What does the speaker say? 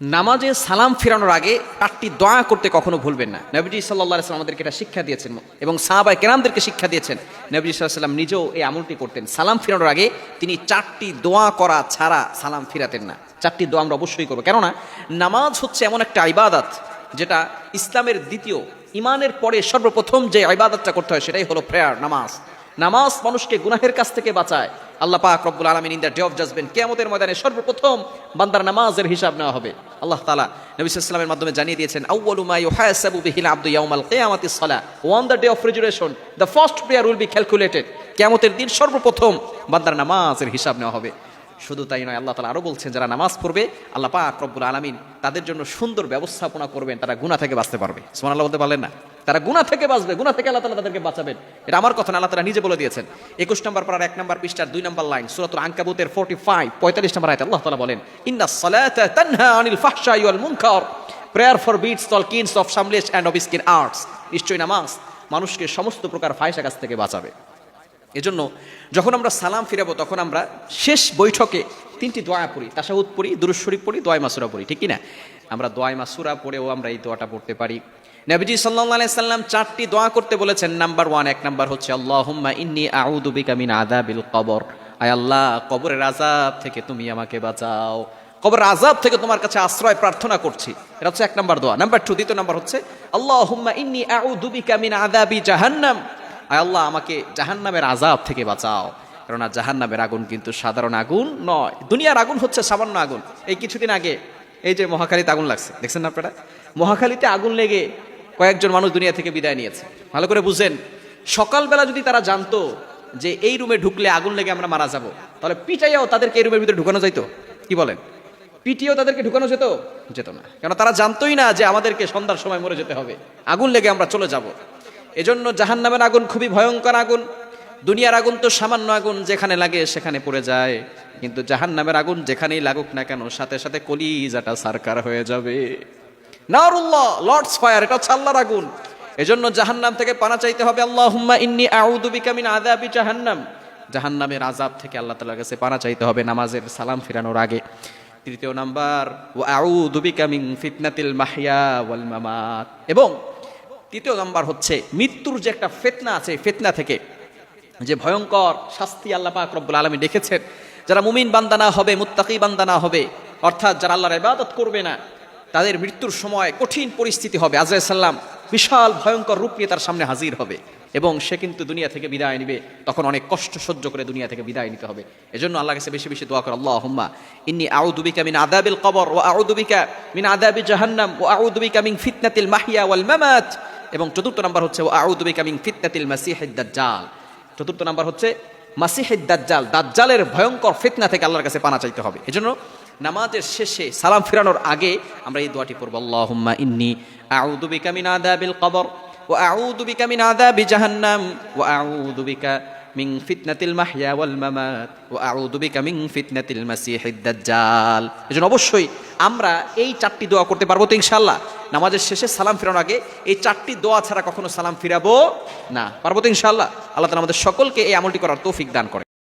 নামাজে সালাম ফেরানোর আগে চারটি দোয়া করতে কখনো ভুলবেন না। নবীজি সাল্লাহ সাল্লাম আমাদেরকে এটা শিক্ষা দিয়েছেন এবং সাহাবাই কেরামদেরকে শিক্ষা দিয়েছেন। নবীজি সাল্লাম নিজেও এই আমলটি করতেন। সালাম ফেরানোর আগে তিনি চারটি দোয়া করা ছাড়া সালাম ফিরাতেন না। চারটি দোয়া আমরা অবশ্যই করব। কেননা নামাজ হচ্ছে এমন একটা ইবাদত যেটা ইসলামের দ্বিতীয় ইমানের পরে সর্বপ্রথম যে ইবাদতটা করতে হয় সেটাই হলো প্রেয়ার, নামাজ। নামাজ মানুষকে গুনাহের কাছ থেকে বাঁচায়। আল্লাহ পাক রব্বুল আলমিন in the day of judgement কেয়ামতের ময়দানে সর্বপ্রথম বান্দার নামাজের হিসাব নেওয়া হবে। আল্লাহ তালা নবী সাল্লামের মাধ্যমে জানিয়ে দিয়েছেন কিয়ামাতিস সালাহ। On the day of resurrection the first prayer will be calculated কেয়ামতের দিন সর্বপ্রথম বান্দার নামাজের হিসাব নেওয়া হবে। শুধু তাই নয়, আল্লাহ তালা আরও বলছেন, যারা নামাজ পড়বে, আল্লাহ পাক রব্বুল আলমিন তাদের জন্য সুন্দর ব্যবস্থাপনা করবেন, তারা গুণা থেকে বাঁচতে পারবে। সোমান আল্লাহ বলতে পারলেন না? তারা গুণা থেকে বাঁচবে গুণা থেকে আল্লাহ তালা তাদেরকে বাঁচাবেন। এটা আমার কথা না, আল্লাহ তালা নিজে বলে দিয়েছেন। একুশ নম্বর পাড়ার এক নম্বর পৃষ্ঠার দুই নম্বর লাইন, সুরাতুল আঙ্কাবুতের ফোর্টি ফাইভ পঁয়তাল্লিশ নম্বর আয়তে আল্লাহ তালা বলেন, ইন্না সালাতা তানহা আনিল ফাহশাই মুনকার। Prayer forbids all kinds of shameless and of skin arts নিশ্চয়ই নামাজ মানুষকে সমস্ত প্রকার ফায়সা কাছ থেকে বাঁচাবে। এজন্য যখন আমরা সালাম ফিরাবো, তখন আমরা শেষ বৈঠকে তিনটি দোয়া পড়ি, তাসাহুদ পড়ি, দুরুদ শরীফ পড়ি, দোয়াই মাসুরা পড়ি, ঠিক না? আমরা দোয়াই মাসুরা পড়েও আমরা এই দোয়াটা পড়তে পারি। নবীজি সাল্লাল্লাহু আলাইহি সাল্লাম চারটি দোয়া করতে বলেছেন। নাম্বার ওয়ান, এক নাম্বার হচ্ছে, আল্লাহুম্মা ইন্নী আউযু বিকা মিন আযাবিল কবর। আয় আল্লাহ, কবরের আযাব থেকে তুমি আমাকে বাঁচাও। কবর আযাব থেকে তোমার কাছে আশ্রয় প্রার্থনা করছি। এটা হচ্ছে এক নাম্বার দোয়া। নাম্বার টু দ্বিতীয় নাম্বার হচ্ছে, আল্লাহুম্মা ইন্নী আউযু বিকা মিন আযাবি জাহান্নাম। আয় আল্লাহ, আমাকে জাহান্নামের আজাব থেকে বাঁচাও। কেননা জাহান্নামের আগুন কিন্তু সাধারণ আগুন নয়। দুনিয়ার আগুন হচ্ছে সামান্য আগুন। এই কিছুদিন আগে, এই যে মহাখালীতে আগুন লাগছে, দেখছেন আপনারা? মহাখালীতে আগুন লেগে কয়েকজন মানুষ দুনিয়া থেকে বিদায় নিয়েছে। ভালো করে বুঝেন, সকালবেলা যদি তারা জানতো যে এই রুমে ঢুকলে আগুন লেগে আমরা মারা যাব, তাহলে পিটাইয়াও তাদেরকে এই রুমের ভিতরে ঢুকানো যাইতো। কি বলেন? পিটিও তাদেরকে ঢুকানো যেত? যেত না। কেন তারা জানতোই না যে আমাদেরকে সন্ধ্যার সময় মরে যেতে হবে। আগুন লেগে আমরা চলে যাব। এজন্য জাহান নামের আগুন খুবই ভয়ঙ্কর আগুন। দুনিয়ার আগুন তো সামান্য আগুন, যেখানে লাগে সেখানে পড়ে যায়। কিন্তু জাহান নামের আগুন যেখানেই লাগুক না কেন, সাথে সাথে কলিজাটা সারকার হয়ে যাবে। নারুল্লাহ লর্ডস ফায়ার এটা হচ্ছে আল্লাহর আগুন। এজন্য জাহান্নাম থেকে পানা চাইতে হবে আল্লাহ ইন্নি আউযু বিকা মিন আযাবি জাহান্নাম। জাহান্নামের আযাব থেকে আল্লাহ তাআলার কাছে পানা চাইতে হবে, নামাজের সালাম ফিরানোর আগে। তৃতীয় নাম্বার ও আউযু বিকা মিন ফিতনাতিল মাহইয়া ওয়াল মামাত। এবং তৃতীয় নাম্বার হচ্ছে, মৃত্যুর যে একটা ফেতনা আছে ফেতনা থেকে যে ভয়ঙ্কর শাস্তি আল্লাহ পাক রব্বুল আলমী দেখেছেন যারা মুমিন বান্দানা হবে, মুত্তাকি বান্দানা হবে, অর্থাৎ যারা আল্লাহর ইবাদত করবে না তাদের মৃত্যুর সময় কঠিন পরিস্থিতি হবে। আজরাইসাল্লাম বিশাল, ভয়ঙ্কর রূপ নিয়ে তার সামনে হাজির হবে এবং সে কিন্তু দুনিয়া থেকে বিদায় নিবে। তখন অনেক কষ্ট সহ্য করে দুনিয়া থেকে বিদায় নিতে হবে। এজন্য আল্লাহ কাছে বেশি বেশি দোয়া করে আল্লাহ হুম্মা ইন্নি আউদুবিকা মিন আদাবিল কবর ও আউদুবিকা মিন আদাবি জাহান্নাম ও আউদুবিকা মিন ফিতনাতিল মাহিয়া ওয়াল মামাত। এবং চতুর্থ নাম্বার হচ্ছে ও আউদুবিকা মিন ফিতনাতিল মাসিহিদ দাজ্জাল। চতুর্থ নাম্বার হচ্ছে মাসিহিদ দাজ্জাল, দাজ্জালের ভয়ঙ্কর ফিতনা থেকে আল্লাহর কাছে পানা চাইতে হবে। এজন্য নামাজের শেষে সালাম ফিরানোর আগে আমরা এই দোয়াটি পড়ব, আল্লাহুম্মা ইন্নি আউযু বিকা মিন কবর, ওয়া আউযু বিকা মিন জাহান্নাম ও আউযু বিকা মিন ফিতনাতিল মাহিয়া ওয়াল মামাত, ওয়া আউযু বিকা মিং ফিতনাতিল মাসিহিদ দাজ্জাল। এজন্য অবশ্যই আমরা এই চারটি দোয়া করতে পারব তো ইনশাআল্লাহ। নামাজের শেষে সালাম ফেরানোর আগে এই চারটি দোয়া ছাড়া কখনো সালাম ফিরাবো না। পারব তো ইনশাআল্লাহ। আল্লাহ তাআলা আমাদের সকলকে এই আমলটি করার তৌফিক দান করে